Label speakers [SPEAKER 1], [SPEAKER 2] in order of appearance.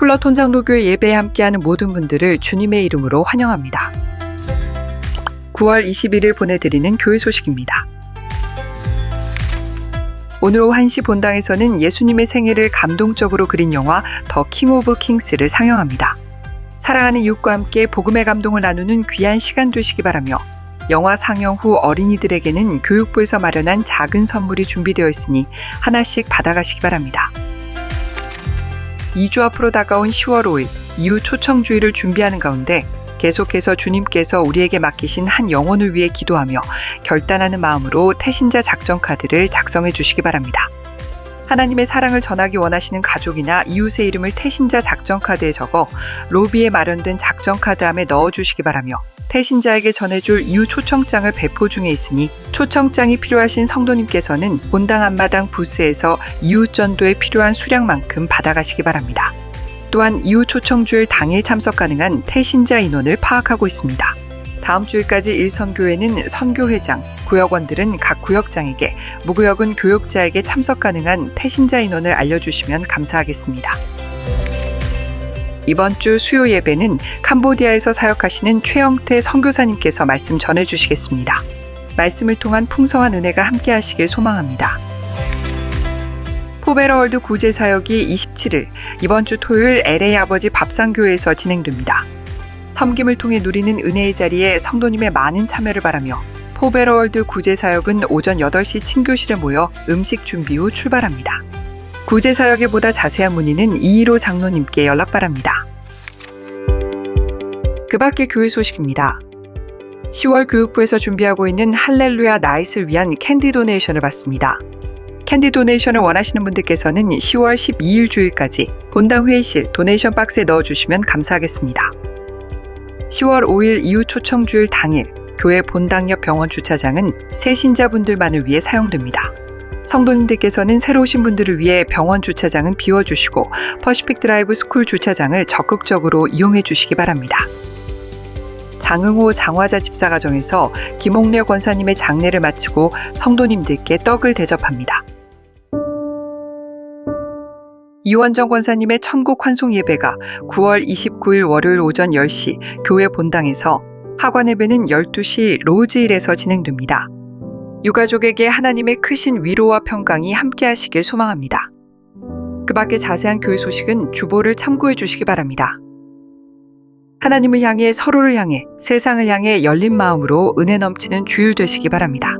[SPEAKER 1] 풀러톤 장로교회 예배에 함께하는 모든 분들을 주님의 이름으로 환영합니다. 9월 21일 보내드리는 교회 소식입니다. 오늘 오후 1시 본당에서는 예수님의 생애를 감동적으로 그린 영화 더 킹 오브 킹스를 상영합니다. 사랑하는 이웃과 함께 복음의 감동을 나누는 귀한 시간 되시기 바라며 영화 상영 후 어린이들에게는 교육부에서 마련한 작은 선물이 준비되어 있으니 하나씩 받아가시기 바랍니다. 2주 앞으로 다가온 10월 5일 이후 초청주의를 준비하는 가운데 계속해서 주님께서 우리에게 맡기신 한 영혼을 위해 기도하며 결단하는 마음으로 태신자 작전 카드를 작성해 주시기 바랍니다. 하나님의 사랑을 전하기 원하시는 가족이나 이웃의 이름을 태신자 작전 카드에 적어 로비에 마련된 작전 카드함에 넣어 주시기 바라며 태신자에게 전해줄 이웃 초청장을 배포 중에 있으니 초청장이 필요하신 성도님께서는 본당 앞마당 부스에서 이웃 전도에 필요한 수량만큼 받아가시기 바랍니다. 또한 이후 초청주일 당일 참석 가능한 태신자 인원을 파악하고 있습니다. 다음 주일까지 일선교회는 선교회장, 구역원들은 각 구역장에게, 무구역은 교역자에게 참석 가능한 태신자 인원을 알려주시면 감사하겠습니다. 이번 주 수요 예배는 캄보디아에서 사역하시는 최영태 선교사님께서 말씀 전해주시겠습니다. 말씀을 통한 풍성한 은혜가 함께 하시길 소망합니다. 포베러월드 구제 사역이 27일 이번 주 토요일 LA 아버지 밥상교회에서 진행됩니다. 섬김을 통해 누리는 은혜의 자리에 성도님의 많은 참여를 바라며 포베러월드 구제 사역은 오전 8시 친교실에 모여 음식 준비 후 출발합니다. 구제 사역에 보다 자세한 문의는 215 장로님께 연락 바랍니다. 그 밖의 교회 소식입니다. 10월 교육부에서 준비하고 있는 할렐루야 나잇을 위한 캔디 도네이션을 받습니다. 캔디 도네이션을 원하시는 분들께서는 10월 12일 주일까지 본당 회의실 도네이션 박스에 넣어주시면 감사하겠습니다. 10월 5일 이후 초청 주일 당일 교회 본당 옆 병원 주차장은 새 신자분들만을 위해 사용됩니다. 성도님들께서는 새로 오신 분들을 위해 병원 주차장은 비워주시고 퍼시픽 드라이브 스쿨 주차장을 적극적으로 이용해 주시기 바랍니다. 장흥호 장화자 집사가정에서 김옥래 권사님의 장례를 마치고 성도님들께 떡을 대접합니다. 이원정 권사님의 천국 환송 예배가 9월 29일 월요일 오전 10시 교회 본당에서 하관 예배는 12시 로즈힐에서 진행됩니다. 유가족에게 하나님의 크신 위로와 평강이 함께 하시길 소망합니다. 그 밖에 자세한 교회 소식은 주보를 참고해 주시기 바랍니다. 하나님을 향해 서로를 향해 세상을 향해 열린 마음으로 은혜 넘치는 주일 되시기 바랍니다.